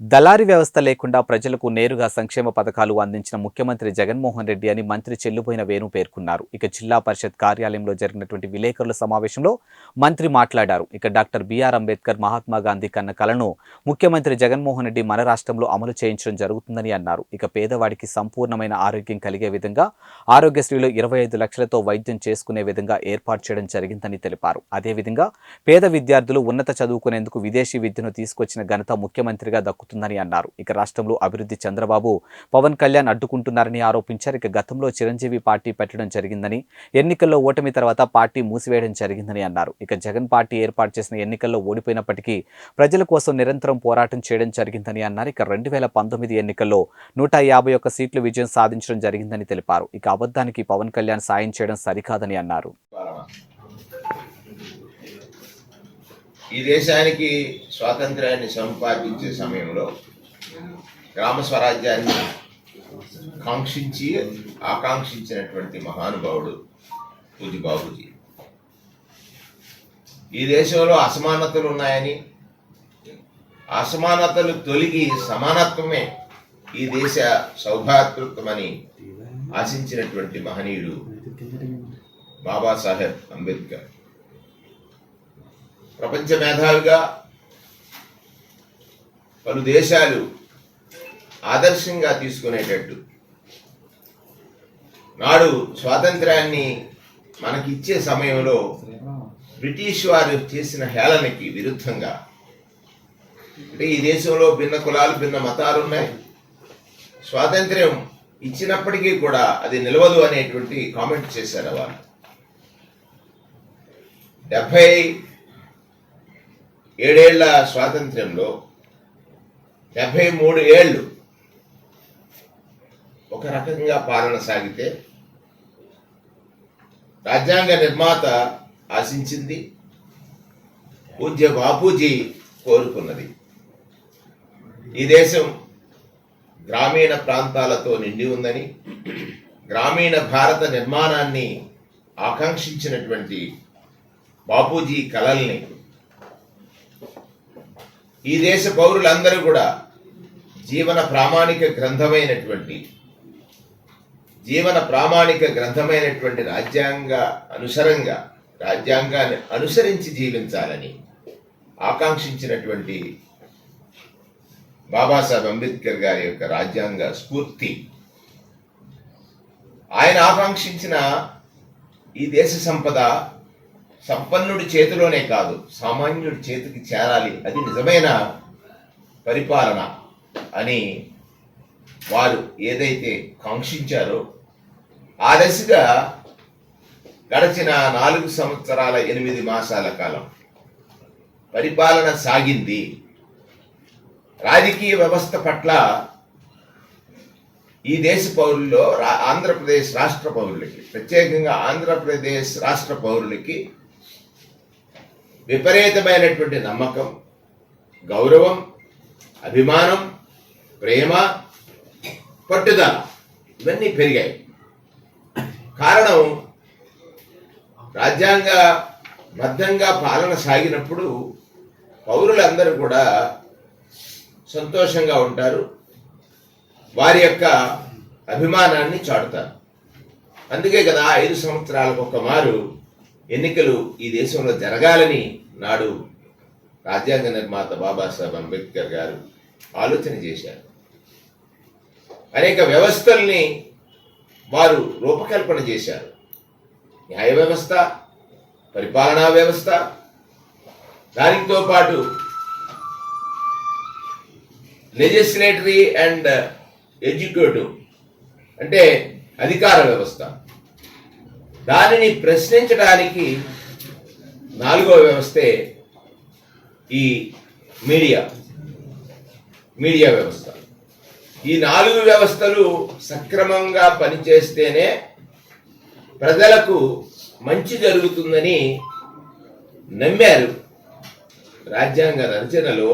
దళారి వ్యవస్థ లేకుండా ప్రజలకు నేరుగా సంక్షేమ పథకాలు అందించిన ముఖ్యమంత్రి జగన్మోహన్ రెడ్డి అని మంత్రి చెల్లుబోయిన వేణు పేర్కొన్నారు. ఇక జిల్లా పరిషత్ కార్యాలయంలో జరిగినటువంటి విలేకరుల సమావేశంలో మంత్రి మాట్లాడారు. ఇక డాక్టర్ బిఆర్ అంబేద్కర్ మహాత్మా గాంధీ కన్న కలను ముఖ్యమంత్రి జగన్మోహన్ రెడ్డి మన రాష్ట్రంలో అమలు చేయించడం జరుగుతుందని అన్నారు. ఇక పేదవాడికి సంపూర్ణమైన ఆరోగ్యం కలిగే విధంగా ఆరోగ్యశ్రీలో ఇరవై ఐదు లక్షలతో వైద్యం చేసుకునే విధంగా ఏర్పాటు చేయడం జరిగిందని తెలిపారు. అదేవిధంగా పేద విద్యార్థులు ఉన్నత చదువుకునేందుకు విదేశీ విద్యను తీసుకొచ్చిన ఘనత ముఖ్యమంత్రిగా దక్కు దక్కుతుందని అన్నారు. ఇక రాష్ట్రంలో అభివృద్ధి చంద్రబాబు పవన్ కళ్యాణ్ అడ్డుకుంటున్నారని ఆరోపించారు. ఇక గతంలో చిరంజీవి పార్టీ పెట్టడం జరిగిందని ఎన్నికల్లో ఓటమి తర్వాత పార్టీ మూసివేయడం జరిగిందని అన్నారు. ఇక జగన్ పార్టీ ఏర్పాటు చేసిన ఎన్నికల్లో ఓడిపోయినప్పటికీ ప్రజల కోసం నిరంతరం పోరాటం చేయడం జరిగిందని అన్నారు. ఇక రెండు వేల పంతొమ్మిది ఎన్నికల్లో నూట యాభై ఒక్క సీట్లు విజయం సాధించడం జరిగిందని తెలిపారు. ఇక అబద్ధానికి పవన్ కళ్యాణ్ సాయం చేయడం సరికాదని అన్నారు. ఈ దేశానికి స్వాతంత్రాన్ని సంపాదించే సమయంలో గ్రామ స్వరాజ్యాన్ని కాంక్షించి ఆకాంక్షించినటువంటి మహానుభావుడు పూజి బాబుజీ. ఈ దేశంలో అసమానతలు ఉన్నాయని అసమానతలు తొలగి సమానత్వమే ఈ దేశ సౌభాతృత్వమని ఆశించినటువంటి మహనీయుడు బాబాసాహెబ్ అంబేద్కర్. ప్రపంచ మేధావిగా పలు దేశాలు ఆదర్శంగా తీసుకునేటట్టు. నాడు స్వాతంత్రాన్ని మనకిచ్చే సమయంలో బ్రిటిష్ వారు చేసిన హేళనకి విరుద్ధంగా. అంటే ఈ దేశంలో భిన్న కులాలు భిన్న మతాలు ఉన్నాయి స్వాతంత్ర్యం ఇచ్చినప్పటికీ కూడా అది నిలవదు అనేటువంటి కామెంట్ చేశారు వారు డెబ్బై ఏడేళ్ళ స్వాతంత్ర్యంలో డెబ్భై మూడు ఏళ్ళు ఒక రకంగా పాలన సాగితే రాజ్యాంగ నిర్మాత ఆశించింది పూజ్య బాపూజీ కోరుకున్నది. ఈ దేశం గ్రామీణ ప్రాంతాలతో నిండి ఉందని గ్రామీణ భారత నిర్మాణాన్ని ఆకాంక్షించినటువంటి బాపూజీ కళల్ని ఈ దేశ పౌరులందరూ కూడా జీవన ప్రామాణిక గ్రంథమైనటువంటి జీవన ప్రామాణిక గ్రంథమైనటువంటి రాజ్యాంగ అనుసరంగా రాజ్యాంగాన్ని అనుసరించి జీవించాలని ఆకాంక్షించినటువంటి బాబాసాహెబ్ అంబేద్కర్ గారి యొక్క రాజ్యాంగ స్ఫూర్తి. ఆయన ఆకాంక్షించిన ఈ దేశ సంపద సంపన్నుడి చేతిలోనే కాదు సామాన్యుడి చేతికి చేరాలి. అది నిజమైన పరిపాలన అని వారు ఏదైతే కాంక్షించారో ఆ దశగా గడిచిన నాలుగు సంవత్సరాల ఎనిమిది మాసాల కాలం పరిపాలన సాగింది. రాజకీయ వ్యవస్థ పట్ల ఈ దేశ పౌరుల్లో రా- ఆంధ్రప్రదేశ్ రాష్ట్ర పౌరులకి ప్రత్యేకంగా ఆంధ్రప్రదేశ్ రాష్ట్ర పౌరులకి విపరీతమైనటువంటి నమ్మకం గౌరవం అభిమానం ప్రేమ పట్టుదల ఇవన్నీ పెరిగాయి. కారణం రాజ్యాంగ బద్ధంగా పాలన సాగినప్పుడు పౌరులందరూ కూడా సంతోషంగా ఉంటారు వారి యొక్క అభిమానాన్ని చాటుతారు. అందుకే కదా ఐదు సంవత్సరాలకు ఒక మారు ఎన్నికలు ఈ దేశంలో జరగాలని నాడు రాజ్యాంగ నిర్మాత బాబాసాహెబ్ అంబేద్కర్ గారు ఆలోచన చేశారు. అనేక వ్యవస్థల్ని వారు రూపకల్పన చేశారు. న్యాయ వ్యవస్థ పరిపాలనా వ్యవస్థ దానితో పాటు లెజిస్లేటరీ అండ్ ఎడ్యుకేటివ్ అంటే అధికార వ్యవస్థ. దానిని ప్రశ్నించడానికి నాలుగో వ్యవస్థే ఈ మీడియా. మీడియా వ్యవస్థ. ఈ నాలుగు వ్యవస్థలు సక్రమంగా పనిచేస్తేనే ప్రజలకు మంచి జరుగుతుందని నమ్మారు రాజ్యాంగ రచనలో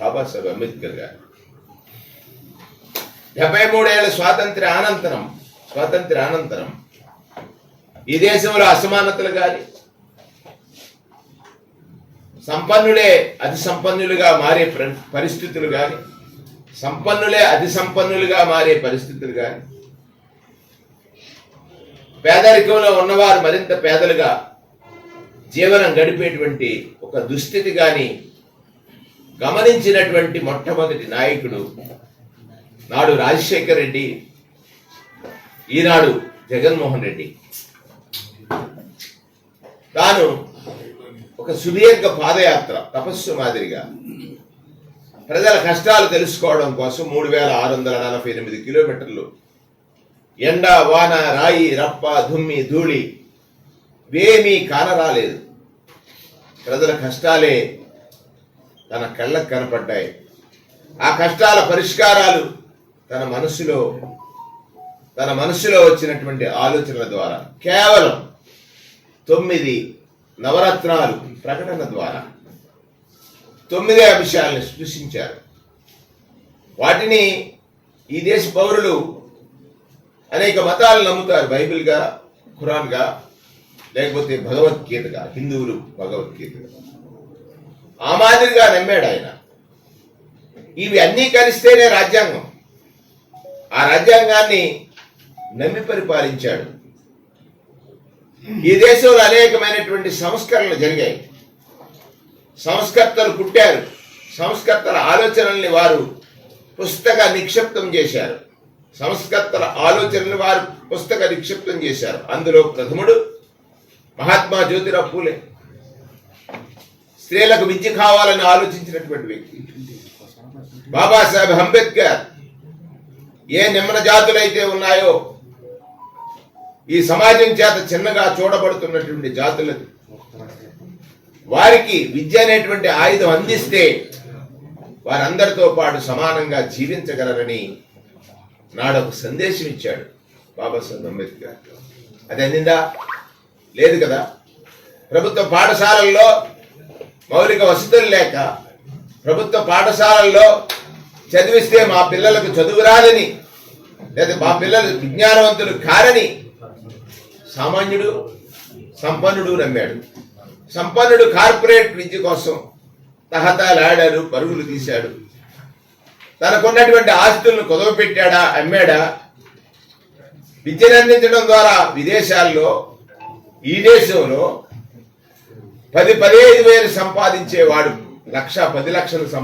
బాబాసాహెబ్ అంబేద్కర్ గారు. డెబ్బై మూడేళ్ళ స్వాతంత్ర అనంతరం స్వాతంత్ర అనంతరం ఈ దేశంలో అసమానతలు కానీ సంపన్నులే అతి సంపన్నులుగా మారే పరిస్థితులు కానీ సంపన్నులే అతి సంపన్నులుగా మారే పరిస్థితులు కానీ పేదరికంలో ఉన్నవారు మరింత పేదలుగా జీవనం గడిపేటువంటి ఒక దుస్థితి కానీ గమనించినటువంటి మొట్టమొదటి నాయకుడు నాడు రాజశేఖర్ రెడ్డి ఈనాడు జగన్మోహన్ రెడ్డి. తాను ఒక సుదీర్ఘ పాదయాత్ర తపస్సు మాదిరిగా. ప్రజల కష్టాలు తెలుసుకోవడం కోసం మూడు వేల ఆరు వందల నలభై ఎనిమిది కిలోమీటర్లు. ఎండ వాన రాయి రప్ప దుమ్మి ధూళి వేమీ కానరాలేదు. ప్రజల కష్టాలే తన కళ్ళకు కనపడ్డాయి. ఆ కష్టాల పరిష్కారాలు తన మనసులో తన మనసులో వచ్చినటువంటి ఆలోచనల ద్వారా. కేవలం తొమ్మిది నవరత్నాలు ప్రకటన ద్వారా తొమ్మిది అంశాలను సృష్టించారు. వాటిని ఈ దేశ పౌరులు అనేక మతాలు నమ్ముతారు. బైబిల్గా ఖురాన్గా లేకపోతే భగవద్గీతగా హిందువులు భగవద్గీతగా. ఆ మాదిరిగా నమ్మాడు ఆయన. ఇవి అన్నీ కలిస్తేనే రాజ్యాంగం. ఆ రాజ్యాంగాన్ని నమ్మి పరిపాలించాడు. ఈ దేశంలో అనేకమైనటువంటి సంస్కరణలు జరిగాయి. సంస్కర్తలు పుట్టారు. సంస్కర్తల ఆలోచనల్ని వారు పుస్తక నిక్షిప్తం చేశారు. సంస్కర్తల ఆలోచనలు వారు పుస్తక నిక్షిప్తం చేశారు. అందులో ప్రథముడు మహాత్మా జ్యోతిరావు పూలే. స్త్రీలకు విద్య కావాలని ఆలోచించినటువంటి వ్యక్తి. బాబాసాహెబ్ అంబేద్కర్ ఏ నిమ్మన జాతులైతే ఉన్నాయో ఈ సమాజం చేత చిన్నగా చూడబడుతున్నటువంటి జాతులది. వారికి విద్య అనేటువంటి ఆయుధం అందిస్తే వారందరితో పాటు సమానంగా జీవించగలరని నాడొక సందేశం ఇచ్చాడు బాబాసాహెబ్ అంబేద్కర్ అది అందిందా? లేదు కదా. ప్రభుత్వ పాఠశాలల్లో మౌలిక వసతులు లేక ప్రభుత్వ పాఠశాలల్లో చదివిస్తే మా పిల్లలకు చదువు రాదని లేదా మా పిల్లలు విజ్ఞానవంతులు కారని సామాన్యుడు సంపన్నుడు నమ్మాడు. సంపన్నుడు కార్పొరేట్ విద్య కోసం తహతాలాడాడు పరుగులు తీశాడు. తనకున్నటువంటి ఆస్తులను కుదవపెట్టాడా అమ్మాడా? విద్యను అందించడం ద్వారా విదేశాల్లో ఈ దేశంలో పది పదిహేను వేలు సంపాదించేవాడు లక్ష పది లక్షలు సంపా